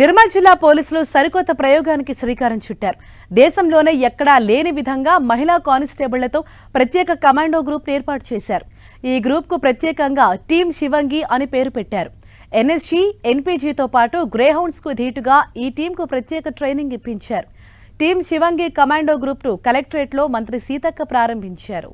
నిర్మల్ జిల్లా పోలీసులు సరికొత్త ప్రయోగానికి శ్రీకారం చుట్టారు. దేశంలోనే ఎక్కడా లేని విధంగా మహిళా కానిస్టేబుళ్ళతో ప్రత్యేక కమాండో గ్రూప్ ఏర్పాటు చేశారు. ఈ గ్రూప్కు ప్రత్యేకంగా టీం శివంగి అని పేరు పెట్టారు. ఎన్ఎస్జీ ఎన్పీజీతో పాటు గ్రేహౌండ్స్కు ధీటుగా ఈ టీంకు ప్రత్యేక ట్రైనింగ్ ఇప్పించారు. టీం శివంగి కమాండో గ్రూప్ను కలెక్టరేట్లో మంత్రి సీతక్క ప్రారంభించారు.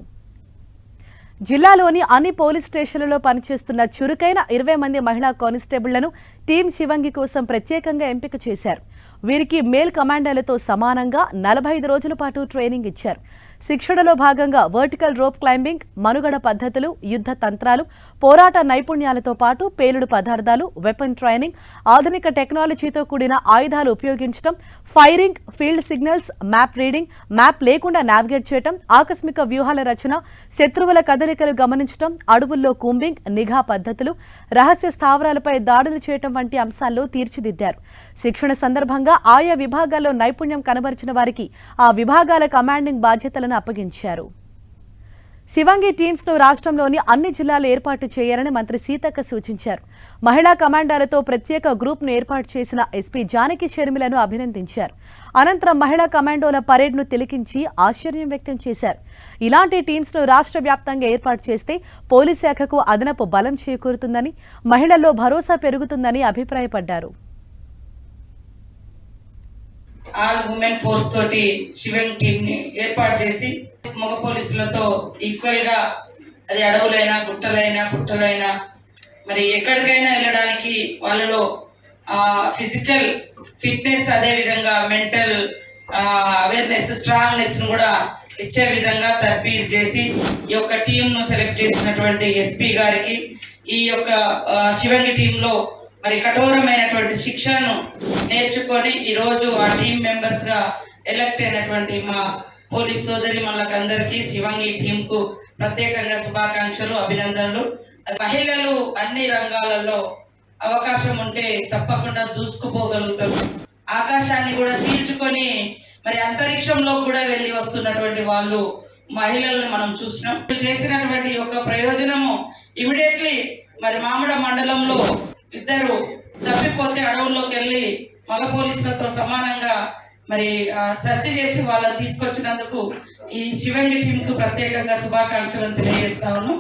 జిల్లాలోని అన్ని పోలీస్ స్టేషన్లలో పనిచేస్తున్న చురుకైన ఇరవై మంది మహిళా కానిస్టేబుళ్ళను టీం శివంగి కోసం ప్రత్యేకంగా ఎంపిక చేశారు. వీరికి మేల్ కమాండర్లతో సమానంగా నలభై ఐదు రోజుల పాటు ట్రైనింగ్ ఇచ్చారు. శిక్షణలో భాగంగా వర్టికల్ రోప్ క్లైంబింగ్ మనుగడ పద్ధతులు యుద్ధ తంత్రాలు పోరాట నైపుణ్యాలతో పాటు పేలుడు పదార్థాలు వెపన్ ట్రైనింగ్ ఆధునిక టెక్నాలజీతో కూడిన ఆయుధాలు ఉపయోగించడం firing field signals map reading map లేకుండా నావిగేట్ చేయడం ఆకస్మిక వ్యూహాల రచన శత్రువుల కదలికలు గమనించడం అడవుల్లో కూంబింగ్ నిఘా పద్ధతులు రహస్య స్థావరాలపై దాడులు చేయటం వంటి అంశాల్లో తీర్చిదిద్దారు. శిక్షణ సందర్భంగా ఆయా విభాగాల్లో నైపుణ్యం కనబరిచిన వారికి ఆ విభాగాల కమాండింగ్ బాధ్యతలను అప్పగించారు. శివంగి టీమ్స్ను రాష్ట్రంలోని అన్ని జిల్లాలు ఏర్పాటు చేయాలని మంత్రి సీతక్క సూచించారు. మహిళా కమాండర్లతో ప్రత్యేక గ్రూప్ను ఏర్పాటు చేసిన ఎస్పీ జానకి షర్మిలను అభినందించారు. అనంతరం మహిళా కమాండోల పరేడ్ను తిలకించి ఆశ్చర్యం వ్యక్తం చేశారు. ఇలాంటి టీమ్స్ను రాష్ట్ర వ్యాప్తంగా ఏర్పాటు చేస్తే పోలీస్ శాఖకు అదనపు బలం చేకూరుతుందని మహిళల్లో భరోసా పెరుగుతుందని అభిప్రాయపడ్డారు. ఆల్ ఉమెన్ ఫోర్స్ తోటి శివన్ టీమ్ని ఏర్పాటు చేసి మగ పోలీసులతో ఈక్వల్గా అది అడవులైనా గుట్టలైనా పుట్టలైనా మరి ఎక్కడికైనా వెళ్ళడానికి వాళ్ళలో ఫిజికల్ ఫిట్నెస్ అదే విధంగా మెంటల్ అవేర్నెస్ స్ట్రాంగ్నెస్ను కూడా ఇచ్చే విధంగా తర్బీజ్ చేసి ఈ యొక్క టీంను సెలెక్ట్ చేసినటువంటి ఎస్పీ గారికి ఈ యొక్క శివంగి టీం లో మరి కఠోరమైనటువంటి శిక్షణను నేర్చుకొని ఈ రోజు ఆ టీం మెంబర్స్గా ఎలక్ట్ అయినటువంటి మా పోలీస్ సోదరి అందరికీ శివంగి టీంకు ప్రత్యేకంగా శుభాకాంక్షలు అభినందనలు. మహిళలు అన్ని రంగాలలో అవకాశం ఉంటే తప్పకుండా దూసుకుపోగలుగుతారు. ఆకాశాన్ని కూడా చీల్చుకొని మరి అంతరిక్షంలో కూడా వెళ్ళి వస్తున్నటువంటి వాళ్ళు మహిళలను మనం చూసినాం. చేసినటువంటి యొక్క ప్రయోజనము ఇమిడియట్లీ మరి మామిడ మండలంలో ఇద్దరు తప్పిపోతే అడవుల్లోకి వెళ్ళి మగ పోలీసులతో సమానంగా మరి ఆ, సెర్చ్ చేసి వాళ్ళని తీసుకొచ్చినందుకు ఈ శివంగి టీం కు ప్రత్యేకంగా శుభాకాంక్షలను తెలియజేస్తా ఉన్నాం.